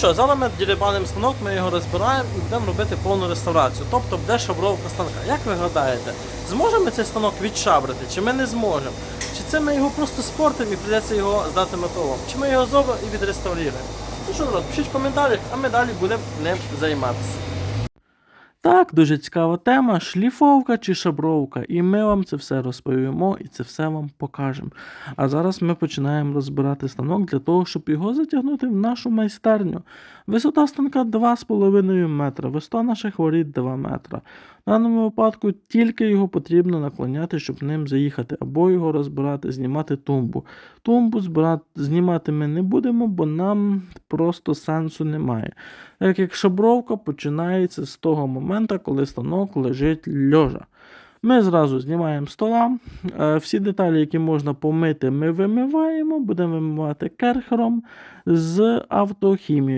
Що, зараз ми дірібанимо станок, ми його розбираємо і будемо робити повну реставрацію. Тобто буде шабровка станка. Як ви гадаєте, зможемо ми цей станок відшабрити, чи ми не зможемо? Чи це ми його просто спортимо і прийдеться його здати металом? Чи ми його зробимо і відреставруємо? Ну що, народ, пишіть в коментарях, а ми далі будемо ним займатися. Так, дуже цікава тема: шліфовка чи шабровка. І ми вам це все розповімо і це все вам покажемо. А зараз ми починаємо розбирати станок для того, щоб його затягнути в нашу майстерню. Висота станка 2,5 метра, висота наших воріт 2 метра. В даному випадку тільки його потрібно наклоняти, щоб ним заїхати, або його розбирати, знімати тумбу. Тумбу збирати, знімати ми не будемо, бо нам просто сенсу немає. Так як шабровка починається з того моменту, коли станок лежить льожа. Ми зразу знімаємо стола. Е, Всі деталі, які можна помити, ми вимиваємо, будемо вимивати керхером з автохімією.